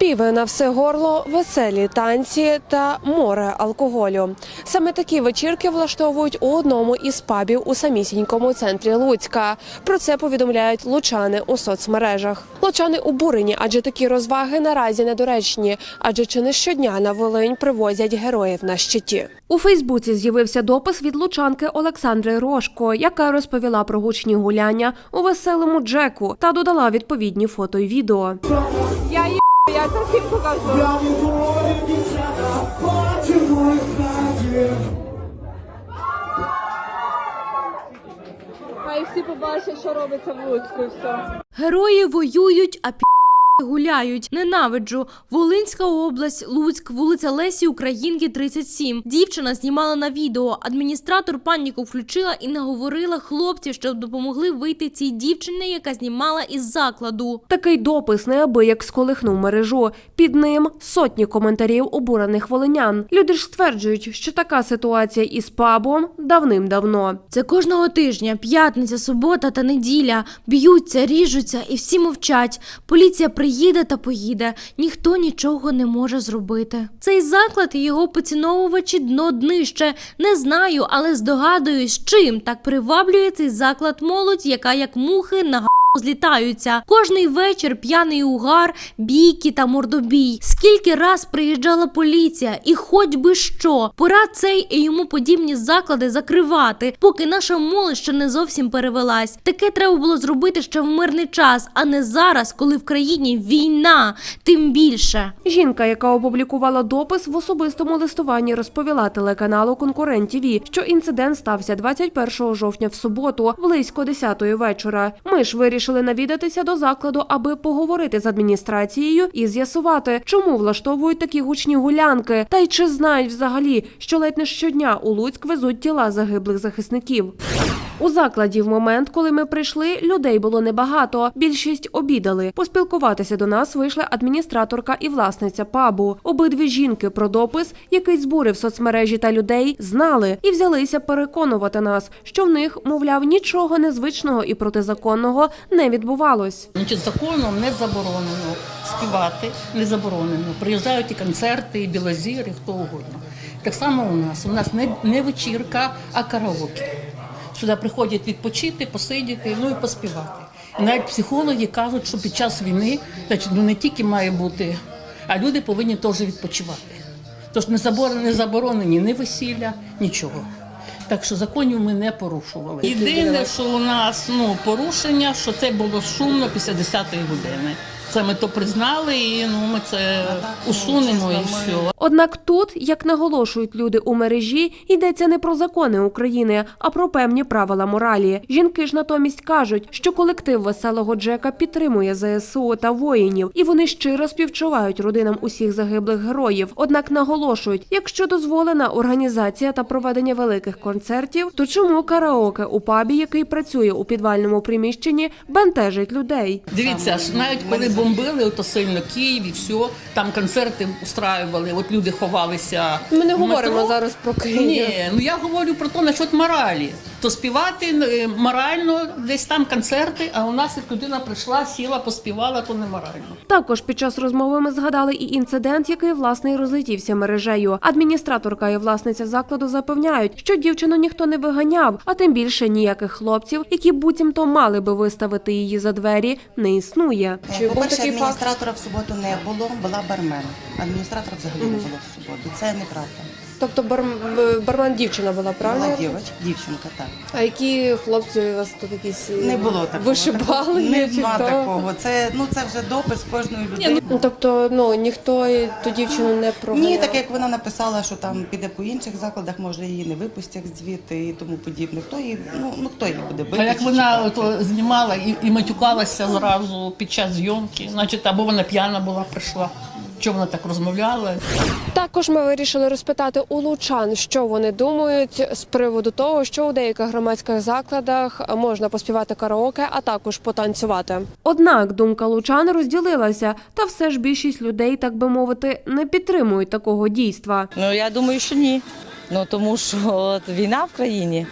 Співи на все горло, веселі танці та море алкоголю. Саме такі вечірки влаштовують у одному із пабів у самісінькому центрі Луцька. Про це повідомляють лучани у соцмережах. Лучани обурені, адже такі розваги наразі недоречні, адже чи не щодня на Волинь привозять героїв на щиті. У Фейсбуці з'явився допис від лучанки Олександри Рожко, яка розповіла про гучні гуляння у веселому Джеку та додала відповідні фото й відео. Я я це всім покажу. Хай всі побачать, що робиться в Луцьку і все. Герої воюють, а пі гуляють. Ненавиджу. Волинська область, Луцьк, вулиця Лесі Українки, 37. Дівчина знімала на відео. Адміністратор паніку включила і наговорила хлопців, щоб допомогли вийти цій дівчині, яка знімала із закладу. Такий допис неабияк сколихнув мережу. Під ним сотні коментарів обурених волинян. Люди ж стверджують, що така ситуація із пабом давним-давно. Це кожного тижня, п'ятниця, субота та неділя. Б'ються, ріжуться і всі мовчать. Поліція приїде та поїде. Ніхто нічого не може зробити. Цей заклад і його поціновувачі дно днище. Не знаю, але здогадуюсь, чим так приваблює цей заклад молодь, яка як мухи на Злітаються кожний вечір п'яний угар, бійки та мордобій. Скільки раз приїжджала поліція, і хоч би що, пора цей і йому подібні заклади закривати, поки наша молодь ще не зовсім перевелась. Таке треба було зробити ще в мирний час, а не зараз, коли в країні війна, тим більше. Жінка, яка опублікувала допис в особистому листуванні, розповіла телеканалу Конкурент ТВ, що інцидент стався 21 жовтня в суботу, близько 10 вечора. Ми ж вирішили навідатися до закладу, аби поговорити з адміністрацією і з'ясувати, чому влаштовують такі гучні гулянки, та й чи знають взагалі, що ледь не щодня у Луцьк везуть тіла загиблих захисників. У закладі в момент, коли ми прийшли, людей було небагато. Більшість обідали. Поспілкуватися до нас вийшла адміністраторка і власниця пабу. Обидві жінки про допис, який збурив соцмережі та людей, знали і взялися переконувати нас, що в них, мовляв, нічого незвичного і протизаконного не відбувалось. Законом не заборонено співати, не заборонено. Приїжджають і концерти, і білозір, і хто угодно. Так само у нас. У нас не, не вечірка, а караоке. Сюди приходять відпочити, посидіти, ну і поспівати. І навіть психологи кажуть, що під час війни значить, ну, не тільки має бути, а люди повинні теж відпочивати. Тож не заборонені, не заборонені ні весілля, нічого. Так що законів ми не порушували. Єдине, що у нас ну, порушення, що це було шумно після 10-ї години. Це ми то признали, і ну ми це усунемо і все. Однак тут, як наголошують люди у мережі, йдеться не про закони України, а про певні правила моралі. Жінки ж натомість кажуть, що колектив веселого Джека підтримує ЗСУ та воїнів, і вони щиро співчувають родинам усіх загиблих героїв. Однак наголошують, якщо дозволена організація та проведення великих концертів, то чому караоке у пабі, який працює у підвальному приміщенні, бентежить людей? Дивіться, навіть коли бомбили, то сильно Київ і все, там концерти устраювали, от люди ховалися. Ми не говоримо зараз про Київ. Ні, ну я говорю про те, насчет моралі. То співати е, морально, десь там концерти, а у нас як людина прийшла, сіла, поспівала, то не морально. Також під час розмови ми згадали і інцидент, який власне і розлетівся мережею. Адміністраторка і власниця закладу запевняють, що дівчину ніхто не виганяв, а тим більше ніяких хлопців, які буцімто мали би виставити її за двері, не існує. По-перше, адміністратора в суботу не було, була бармен. Адміністратора взагалі не було в суботу. Це неправда. Тобто бармен дівчина була Була дівоч, дівчинка, так. А які хлопці у вас тут якісь Не було такого. вишибали? Нема такого. Це, ну, це вже допис кожної людини. Ну тобто, ну ніхто ту дівчину не Ні, так як вона написала, що там піде по інших закладах, може її не випустять звідти і тому подібне. Хто її, ну, ну хто її буде бити? А як вона ото знімала і, і матюкалася зразу під час зйомки, значить, або вона п'яна була, прийшла. Чому вона так розмовляла? Також ми вирішили розпитати у лучан, що вони думають з приводу того, що у деяких громадських закладах можна поспівати караоке, а також потанцювати. Однак думка лучан розділилася, та все ж більшість людей, так би мовити, не підтримують такого дійства. Ну я думаю, що ні. Ну тому що от, війна в країні.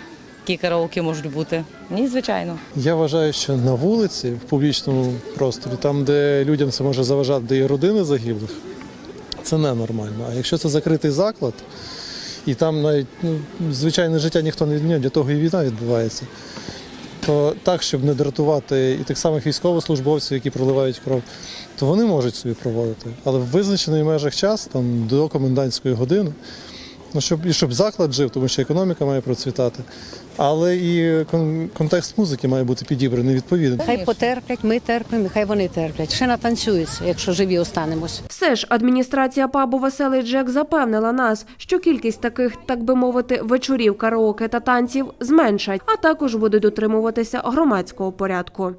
Такі караоке можуть бути? Ні, звичайно. Я вважаю, що на вулиці, в публічному просторі, там, де людям це може заважати, де є родини загиблих, це ненормально. А якщо це закритий заклад, і там навіть ну, звичайне життя ніхто не відміняє, для того і війна відбувається. То так, щоб не дратувати і тих самих військовослужбовців, які проливають кров, то вони можуть собі проводити. Але в визначений межах час, там до комендантської години, ну, щоб, і щоб заклад жив, тому що економіка має процвітати. Але і кон- контекст музики має бути підібраний відповідно. Хай потерплять, ми терпимо, і хай вони терплять. Ще натанцюються, якщо живі останемось. Все ж адміністрація пабу Веселий Джек запевнила нас, що кількість таких, так би мовити, вечорів караоке та танців зменшать, а також буде дотримуватися громадського порядку.